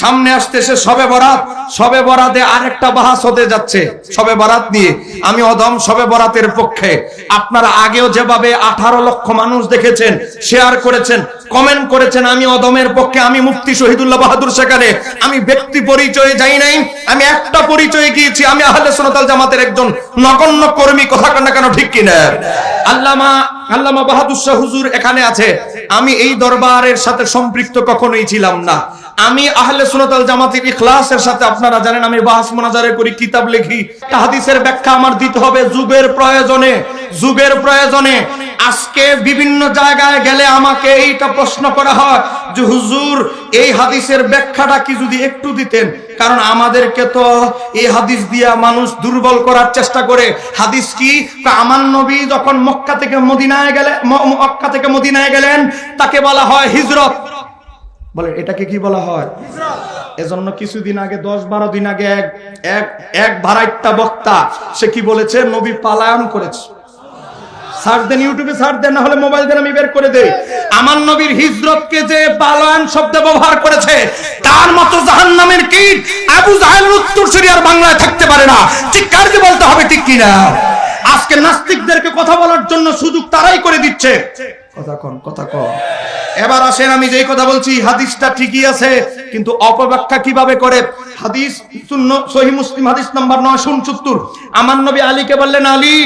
সামনে আসতেছে সবে বরাত, সবে বরাতে আরেকটা বাহাস হতে যাচ্ছে সবে বরাত নিয়ে। আমি অদম সবে বরাতের পক্ষে। আপনারা আগেও যেভাবে আঠারো লক্ষ মানুষ দেখেছেন শেয়ার করেছেন কমেন্ট করেছেন, আমি অদমের পক্ষে, আমি মুফতি শহীদুল্লাহ বাহাদুর সেখানে। আমি ব্যক্তি পরিচয়ে যাই নাই, আমি একটা পরিচয়ে গিয়েছি, আমি আহলে সোনাতাল জামাতের একজন নগণ্য কর্মী, কথা কন কেন, ঠিক কিনা? আল্লামা আল্লামা বাহাদুর শাহ হুজুর এখানে আছে। আমি এই দরবারের সাথে সম্পৃক্ত কখনোই ছিলাম না। আমি আহলে সুনাতাল জামাতের ইখলাসের সাথে আপনারা জানেন, আমি বাহাস মোনাজারে করি, কিতাব লিখি। হাদিসের ব্যাখ্যা আমার দিতে হবে যুগের প্রয়োজনে যুগের প্রয়োজনে। আজকে বিভিন্ন জায়গায় গেলে আমাকে এইটা প্রশ্ন করা হয় যে, হুজুর, এই হাদিসের ব্যাখ্যাটা কি যদি একটু দিতেন? কারণ আমাদেরকে তো এই হাদিস দিয়া মানুষ দুর্বল করার চেষ্টা করে। হাদিস কি? আমার নবী যখন মক্কা থেকে মদিনায় গেলে মক্কা থেকে মদিনায় গেলেন, তাকে বলা হয় হিজরত। বলে এটাকে কি বলা হয়? এজন্য কিছুদিন আগে, দশ বারো দিন আগে এক এক এক ভাড়াইট্টা বক্তা, সে কি বলেছে? নবী পালায়ন করেছে। মোবাইল আমি বের করে দেই। হিজরতকে যে শব্দ ব্যবহার করেছে, তার মতো বাংলায় পারে না। বলতে হবে ঠিক আজকে নাস্তিকদেরকে কথা বলার জন্য সুযোগ তারাই করে দিচ্ছে। কথা কন কথা কন। এবার আসেন, আমি যেই কথা বলছি, হাদিসটা ঠিকই আছে, কিন্তু অপব্যাখ্যা কীভাবে করে? হাদিস শূন্য, সহি মুসলিম হাদিস নাম্বার নয় উনসত্তর। আমার নবী আলীকে বললেন, আলী,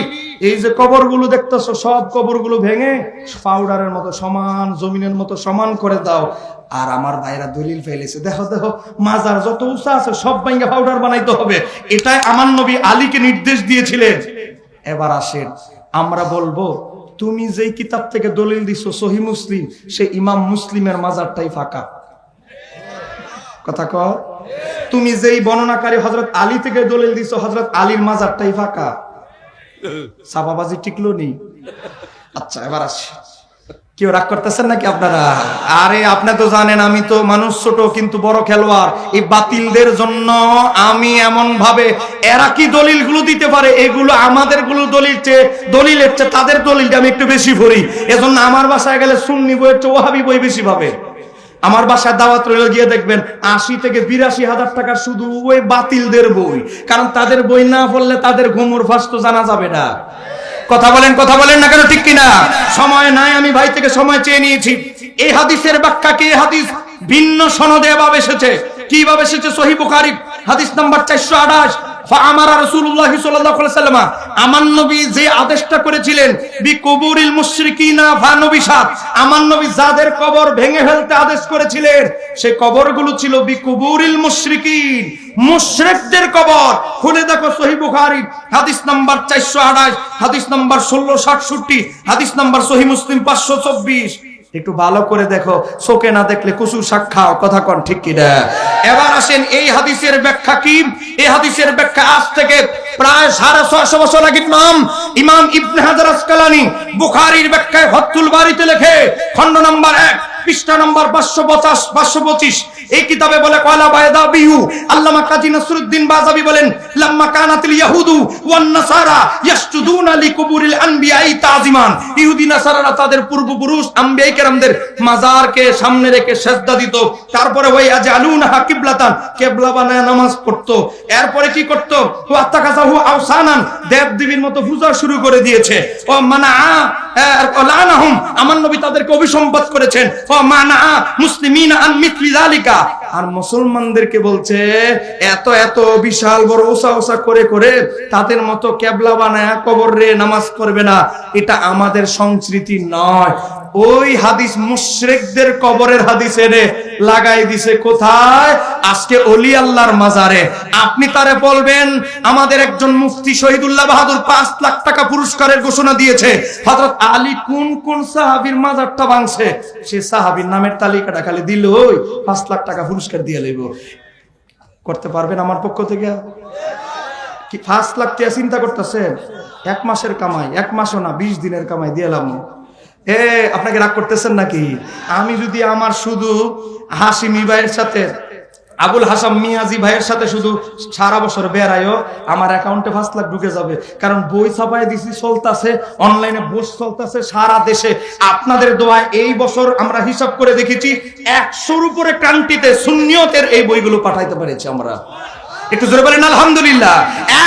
এই যে কবরগুলো দেখতেছো, সব কবরগুলো ভেঙে পাউডারের মতো সমান, জমিনের মতো সমান করে দাও। আর আমার ভাইরা দলিল ফেলেছে, দেখো দেখো, মাজার যত উঁচা আছে, সব ভাঙ্গে পাউডার বানাইতে হবে। এটাই আমার নবী আলীকে নির্দেশ দিয়েছিলেন। এবার আসেন, আমরা বলব তুমি যেই কিতাব থেকে দলিল দিছো, সহি মুসলিম সে ইমাম মুসলিমের মাজারটাই ফাঁকা। কথা কও? তুমি যেই বর্ণনাকারী হজরত আলী থেকে দলিল দিছো হজরত আলীর মাজারটাই ফাঁকা। সাফাবাজি টিকলো নি? আচ্ছা এবার আসি। কেউ রাগ করতেছেন নাকি আপনারা? আরে, আপনি তো জানেন, আমি তো মানুষ ছোট, কিন্তু বড় খেলোয়াড়। এই বাতিলদের জন্য আমি এমন ভাবে এরা কি দলিলগুলো দিতে পারে? এগুলো আমাদেরগুলো দলিল চেয়ে, দলিলের চেয়ে তাদের দলিলটা আমি একটু বেশি ভরি। এজন্য আমার বাসায় গেলে সুন্নি বইয়ের চেয়ে ওহাবি বই বেশি পাবে আমার বাসায় দাওয়াত রইল, গিয়ে দেখবেন, আশি থেকে বিরাশি হাজার টাকা শুধু ওই বাতিলদের বই। কারণ তাদের বই না পড়লে তাদের ঘুমুর ফাঁস তো জানা যাবে না। কথা বলেন কথা বলেন না কেন? ঠিক কিনা? সময় নাই, আমি ভাই থেকে সময় চেয়ে নিয়েছি। এই হাদিসের ব্যাখ্যা কি? হাদিস ভিন্ন সনদে এভাবে এসেছে। কীভাবে এসেছে? সহি বুখারী, হাদিস নাম্বার চারশো আঠাশ। আমার নবী যে আদেশটা করেছিলেন বি কবর ভেঙে ফেলতে আদেশ করেছিলেন সেই কবরগুলো ছিল বি কুবুরিল মুশরিকিন। মুশরিকদের কবর। খুলে দেখো সহিহ বুখারী, হাদিস নাম্বার 428 হাদিস নাম্বার 1667 হাদিস নাম্বার সহিহ মুসলিম 524 একটু ভালো করে দেখো, চোখে না দেখলে কুসু সাক্ষা, কথা কন ঠিক এবার আসেন এই হাদিসের ব্যাখ্যা কি? এই হাদিসের ব্যাখ্যা আজ থেকে প্রায় সাড়ে ছয়শো বছর আগে ইমাম ইমাম ইবনে হাজার আসকালানি বুখারীর ব্যাখ্যায় হত্তুল বাড়িতে লেখে, খণ্ড নাম্বার এক, পৃষ্ঠা নাম্বার পাঁচশো পঞ্চাশ পাঁচশো পঁচিশ। এই কিতাবে বলে, কয়লা কাজী নসরুদ্দিন বাজাবি বলেন, লাম্মা কানাতিল ইয়াহুদু ওয়ান নাসারা আনবিয়াই তাজিমান। ইহুদি নাসারারা তাদের পূর্বপুরুষ, আম্বিয়াই কেরামদের মাজারকে সামনে রেখে সেজদা দিত। তারপরে ওই আজ কিবলাতান, কিবলা বানায় নামাজ পড়তো। এরপরে কি করতো? ওয়াত্তাকাজাহু আওসানান মতো পূজা শুরু করে দিয়েছে। ও মানা আমার নবী তাদেরকে অভিসম্পাদ করেছেন। ও মানা আন মিথলি আর মুসলমানদেরকে বলছে, এত এত বিশাল বড় ওসা ওসা করে করে তাদের মতো কেবলা বানায় কবর রে নামাজ পড়বে না। এটা আমাদের সংস্কৃতি নয়। ওই হাদিস মুশরিকদের কবরের হাদিস এনে লাগাই দিছে কোথায়? আজকে অলি আল্লাহর মাজারে। আপনি তারে বলবেন, আমাদের একজন মুফতি শহীদুল্লাহ বাহাদুর পাঁচ লাখ টাকা পুরস্কারের ঘোষণা দিয়েছে। হযরত আলী কোন কোন সাহাবীর মাজারটা ভাঙছে? সে সাহাবীর নামের তালিকাটা খালি দিল ওই পাঁচ লাখ টাকা পুরস্কার দিয়ে লইব। করতে পারবেন আমার পক্ষ থেকে? কি, পাঁচ লাখ টাকা চিন্তা করতেছেন? এক মাসের কামাই, এক মাসও না, বিশ দিনের কামাই দিয়েলাম এ, আপনাকে রাগ করতেছেন নাকি? আমি যদি আমার শুধু হাসিমি ভাইয়ের সাথে, আবুল হাসাম মিয়াজি ভাইয়ের সাথে শুধু সারা বছর বেড়ায়ও, আমার অ্যাকাউন্টে পাঁচ লাখ ঢুকে যাবে। কারণ বই ছাপায় দিছি, চলতেছে অনলাইনে বস চলতেছে সারা দেশে। আপনাদের দোয়ায় এই বছর আমরা হিসাব করে দেখেছি, একশোর উপরে ক্রান্তিতে শূন্যতের এই বইগুলো পাঠাইতে পেরেছি আমরা। একটু জোরে বলেন, আলহামদুলিল্লাহ।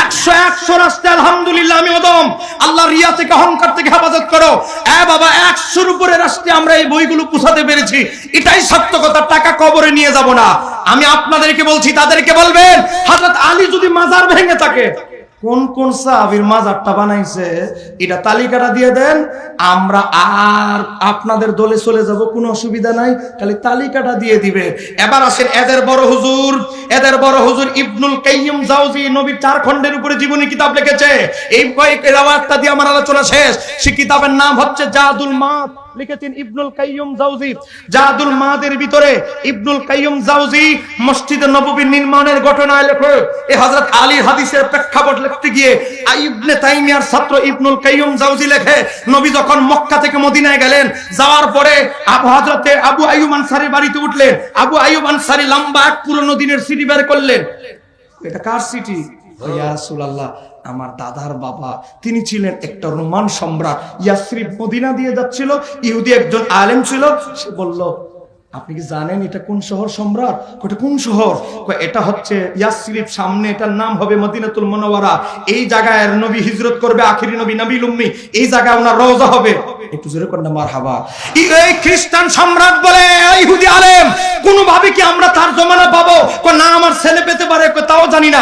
একশো একশো রাস্তায় আলহামদুলিল্লাহ, আমি ওদম আল্লাহ রিয়া থেকে অহংকার থেকে হেফাজত করো। এ বাবা, একশোর উপরে রাস্তায় আমরা এই বইগুলো পুষাতে পেরেছি। এটাই সত্য কথা, টাকা কবরে নিয়ে যাব না। আমি আপনাদেরকে বলছি, তাদেরকে বলবেন হজরত আলী যদি মাজার ভেঙে থাকে কোন কোন সাহাবীর মাজারটা বানাইছে, এটা তালিকাটা দিয়ে দেন, আমরা আর আপনাদের দলে চলে যাব, কোনো অসুবিধা নাই, খালি তালিকাটা দিয়ে দিবে। এবার আসেন এদের বড় হুজুর, এদের বড় হুজুর ইবনুল কাইয়্যিম জাওজি নবীর চার খণ্ডের উপরে জীবনী কিতাব লিখেছে। এই কয়েক রাওয়াতটা দিয়ে আমার আলোচনা শেষ। সে কিতাবের নাম হচ্ছে জাদুল মাত। লিখেছেন ইবনুল কাইয়্যিম জাওজি জাদুল মাদের ভিতরে ইবনুল কাইয়্যিম জাওজি মসজিদে নববীর নির্মাণের ঘটনায় লেখে এই হযরত আলীর হাদিসের প্রেক্ষাপট লিখতে গিয়ে ইবনে তাইমিয়ার ছাত্র ইবনুল কাইয়্যিম জাওজি লেখে, নবী যখন মক্কা থেকে মদিনায় গেলেন, যাওয়ার পরে আবু হযরতে আবু আইয়ুব আনসারী বাড়িতে উঠলেন, আবু আইয়ুব আনসারী লম্বা এক পুরনো দিনের সিটি বের করলেন। এটা কার সিটি ইয়া রাসূলুল্লাহ আমার দাদার বাবা, তিনি ছিলেন একটা রোমান সম্রাট। ইয়াসরিফ মদিনা দিয়ে যাচ্ছিল, ইহুদি একজন আলেম ছিল, সে বলল আপনি কি জানেন এটা কোন শহর সম্রাট? কয়, কোন শহর? এটা হচ্ছে ইয়াসরিব সামনে এটার নাম হবে মদিনাতুল মনোয়ারা এই জায়গায় নবী হিজরত করবে আখিরি নবী নবী উম্মি। এই জায়গায় ওনার রওজা হবে। একটু জোরে করেন মার হাবা এই খ্রিস্টান সম্রাট বলে ইহুদি আলেম কোন ভাবে কি আমরা তার জমানা পাবো? না আমার ছেলে পেতে পারে তাও জানি না।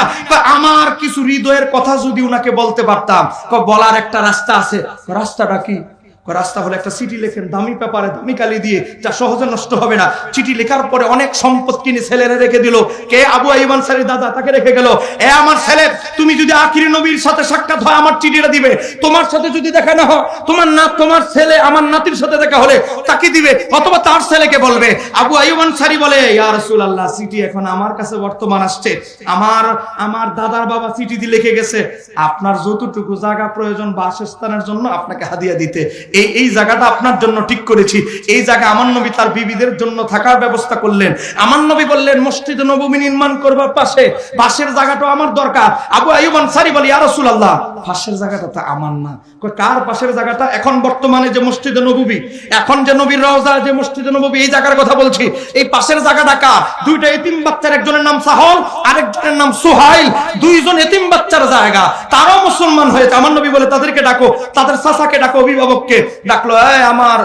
আমার কিছু হৃদয়ের কথা যদি উনাকে বলতে পারতাম বলার একটা রাস্তা আছে। রাস্তাটা কি? রাস্তা হলো একটা চিঠি লেখেন, দামি পেপারে দামি কালি দিয়ে, যা সহজে নষ্ট হবে না। চিঠি লেখার পরে অনেক সম্পদ কিনে ছেলেরা রেখে দিল। কে? আবু আইবান সারি দাদা তাকে রেখে গেল। এ আমার ছেলে, তুমি যদি আখিরি নবীর সাথে সাক্ষাৎ হয়, আমার চিঠিটা দিবে। তোমার সাথে যদি দেখা না হয়, তোমার না, তোমার ছেলে আমার নাতির সাথে দেখা হলে তাকে দিবে, অথবা তার ছেলেকে বলবে। আবু আইবান সারি বলে, ইয়া রাসূলুল্লাহ, চিঠি এখন আমার কাছে বর্তমান আসছে। আমার আমার দাদার বাবা চিঠি দিয়ে লিখে গেছে। আপনার যতটুকু জায়গা প্রয়োজন বাসস্থানের জন্য আপনাকে হাদিয়া দিতে। এই এই জায়গাটা আপনার জন্য ঠিক করেছি। এই জায়গা আমার নবী তার বিবিদের জন্য থাকার ব্যবস্থা করলেন। আমার নবী বললেন, মসজিদ নবমী নির্মাণ করবার পাশে, পাশের জায়গাটা আমার দরকার। আবু আইয়ুব আনসারী বলি, ইয়া রাসূলুল্লাহ, পাশের জায়গাটা তো আমার না। কার পাশের জায়গাটা? এখন বর্তমানে যে মসজিদে নববী এখন যে নবীর রওজা, যে মসজিদে নববী এই জায়গার কথা বলছি। এই পাশের জায়গাটা কার? দুইটা এতিম বাচ্চার, একজনের নাম সাহল, আরেকজনের নাম সুহাইল। দুইজন এতিম বাচ্চার জায়গা। তারাও মুসলমান হয়েছে। আমার নবী বলে, তাদেরকে ডাকো, তাদের চাচাকে ডাকো, অভিভাবককে। ডাকলো আমার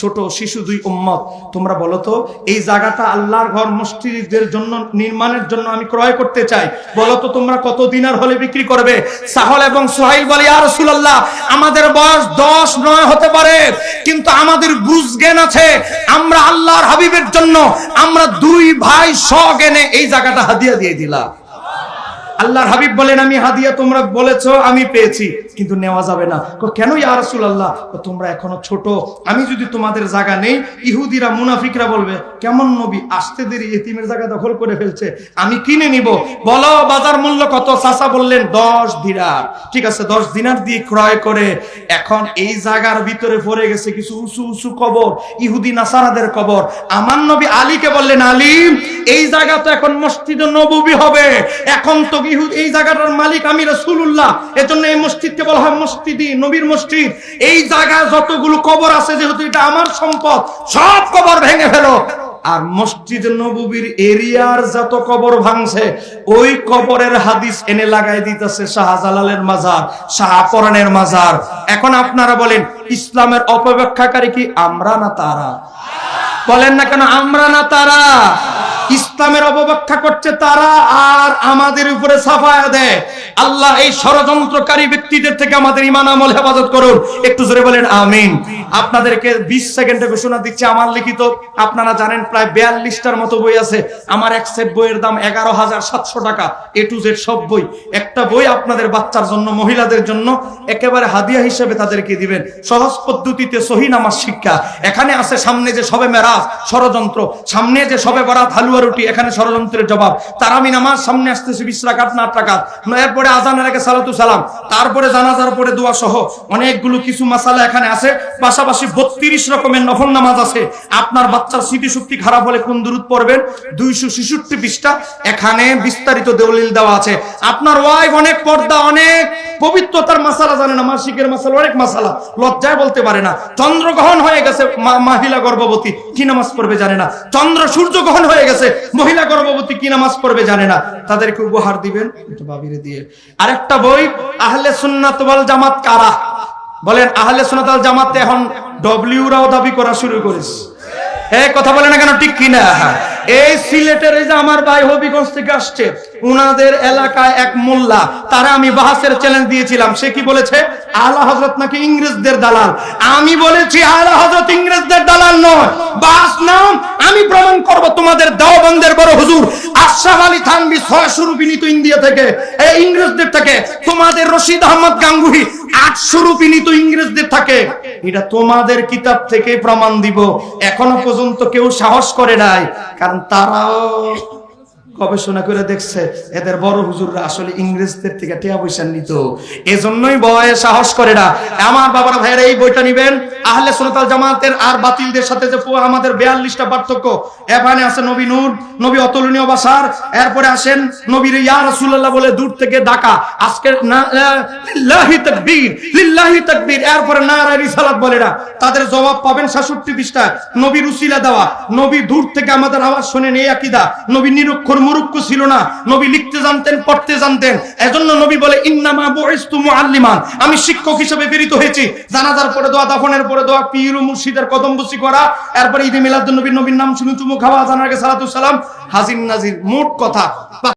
ছোট শিশু দুই উম্মত, তোমরা বলো তো, এই জায়গাটা আল্লাহর ঘর মসজিদের জন্য নির্মাণের জন্য আমি ক্রয় করতে চাই। বলো তো তোমরা কত দিনার হলে বিক্রি করবে? সাহল এবং সোহাইল বলে আর রাসূলুল্লাহ, আমাদের বয়স দশ, নয় হতে পারে, কিন্তু আমাদের বুঝ জ্ঞান আছে। আমরা আল্লাহর হাবিবের জন্য, আমরা দুই ভাই সজ্ঞানে এই জায়গাটা হাদিয়া দিয়ে দিলাম। আল্লাহর হাবিব বলেন, আমি হাদিয়া তোমরা বলেছ, আমি পেয়েছি। কিন্তু নেওয়া যাবে না। কেন ইয়া রাসূলুল্লাহ? তোমরা এখনও ছোট। আমি যদি তোমাদের জায়গা নেই, ইহুদিরা, মুনাফিকরা বলবে, কেমন নবী? আসতে দেরি, এতিমের জায়গা দখল করে ফেলছে। আমি কিনে নিব। বলো, বাজার মূল্য কত? চাচা বললেন, দশ দিনার। ঠিক আছে, দশ দিনার দিয়ে ক্রয় করে। এখন এই জায়গার ভিতরে পড়ে গেছে কিছু উঁচু উঁচু কবর, ইহুদি নাসারাদের কবর। আমার নবী আলীকে বললেন, আলী, এই জায়গা তো এখন মসজিদে নববী হবে। এখন তো এই জায়গাটার মালিক আমি রাসূলুল্লাহ। এজন্য এই মসজিদকে বলা হয় মসজিদি, নবীর মসজিদ। এই জায়গায় যতগুলো কবর আছে, যেহেতু এটা আমার সম্পদ, সব কবর ভেঙে ফেলো। আর মসজিদ নববীর এরিয়ার যত কবর ভাঙছে, ওই কবরের হাদিস এনে লাগাই দিতেছে শাহজালালের মাজার, শাহপরানের মাজার। এখন আপনারা বলেন, ইসলামের অপব্যাখ্যাকারী কি? আমরা না তারা? বলেন না কেন, আমরা না তারা? ইসলামের অপব্যাখ্যা করছে তারা আর আমাদের উপরে সাফায়া দেয়। আল্লাহ এই ষড়যন্ত্রকারী ব্যক্তিদের থেকে আমাদের ইমান আমল হেফাজত করুন। একটু জোরে বলেন, আমিন। আপনাদেরকে বিশ সেকেন্ডে ঘোষণা দিচ্ছে, আমার লিখিত, আপনারা জানেন প্রায় বিয়াল্লিশটার মতো বই আছে। আমার এক সেট বইয়ের দাম এগারো হাজার সাতশো টাকা এ টু জেড সব বই। একটা বই আপনাদের বাচ্চার জন্য, মহিলাদের জন্য, একেবারে হাদিয়া হিসেবে তাদেরকে দিবেন। সহজ পদ্ধতিতে সহি নামাজ শিক্ষা। এখানে আছে সামনে যে সবে মেরাজ, ষড়যন্ত্র, সামনে যে সবে বরাত হালুয়া অথরিটি এখানে ষড়যন্ত্রের জবাব। তারামি নামাজ সামনে আসতেছে বিশ রাকাত না আট রাকাত এরপরে আজানের আগে সালাতু সালাম। তারপরে জানাজার পরে দোয়া সহ অনেকগুলো কিছু মাসালা এখানে আছে। পাশাপাশি বত্রিশ রকমের নফল নামাজ আছে। আপনার বাচ্চার স্মৃতিশক্তি খারাপ হলে কোন দূরত পড়বেন? দুইশো ছেষট্টি পৃষ্ঠা। এখানে বিস্তারিত দলিল দেওয়া আছে। আপনার ওয়াইফ অনেক পর্দা, অনেক পবিত্রতার মাসালা জানে না, মাসিকের মাসালা, অনেক মাসালা। লজ্জায় বলতে পারে না। চন্দ্রগ্রহণ হয়ে গেছে মহিলা গর্ভবতী। কি নামাজ পড়বে জানে না। চন্দ্র সূর্য গ্রহণ হয়ে গেছে। মহিলা গর্ভবতী কি নামাজ পড়বে জানে না। তাদেরকে উপহার দিবেন এটা বাবিরে দিয়ে। আরেকটা বই, আহলে সুন্নাত জামাত কারা? বলেন, আহলে সুন্নাত জামাতে এখন ডব্লিউ রাও দাবি করা শুরু করেছে। এই কথা বলে না কেন? ঠিক কিনা? এই সিলেটের এই যে আমার ভাই হবিগঞ্জ থেকে আসছে, উনাদের এলাকায় এক মোল্লা, তারা আমি বাহাসের চ্যালেঞ্জ দিয়েছিলাম। সে কি বলেছে? আলা হজরত নাকি ইংরেজদের দালাল। আমি বলেছি, আলা হজরত ইংরেজদের দালাল নয়। আমি করব তোমাদের দাওবন্দের বড় হুজুর আশরাফ আলী থানবি ছয়শো রুপি নিত ইন্ডিয়া থেকে, এই ইংরেজদের থেকে, তোমাদের রশিদ আহমদ গাঙ্গুহি আটশো রুপি নিত ইংরেজদের থাকে। এটা তোমাদের কিতাব থেকে প্রমাণ দিব। এখনও পর্যন্ত কেউ সাহস করে নাই, কারণ তারাও গবেষণা করে দেখছে, এদের বড় হুজুররা আসলে ইংরেজদের থেকে টিয়া পয়সা নিত। এজন্যই ভয়ে সাহস করে না। আমার বাবার ভাইয়েরা, এই বইটা নিবেন? আহলে সুনতাল জামাতের আর বাতিলদের সাথে যে আমাদের বিয়াল্লিশটা পার্থক্য। এখানে আছে নবী নূর, নবী অতুলনীয় বাসার। এরপরে আসেন নবীর ইয়া রাসূলুল্লাহ বলে, দূর থেকে ডাকা। আজকে লিল্লাহি তাকবীর লিল্লাহি তাকবীর। এরপরে নারা রিসালাত বলে না। তাদের জবাব পাবেন 66 পৃষ্ঠা নবীর উসিলা দেওয়া। নবী দূর থেকে আমাদের আওয়াজ শুনেন এই আকীদা। নবী নিরক্ষর মুরুক্ষ ছিল না। নবী লিখতে জানতেন, পড়তে জানতেন। এজন্য নবী বলে, ইন্নামা বুইস্তু মুআল্লিমান। আমি শিক্ষক হিসেবে প্রেরিত হয়েছি। জানাজার পরে দোয়া, দাফনের পরে দোয়া, পীর মুর্শিদের কদম বসি করা। এরপরে ঈদে মিলাদুন নবীর নবীর নাম শুনে চুমু খাওয়া, জানার আগে সালাতু সালাম। হাজির নাজির, মোট কথা।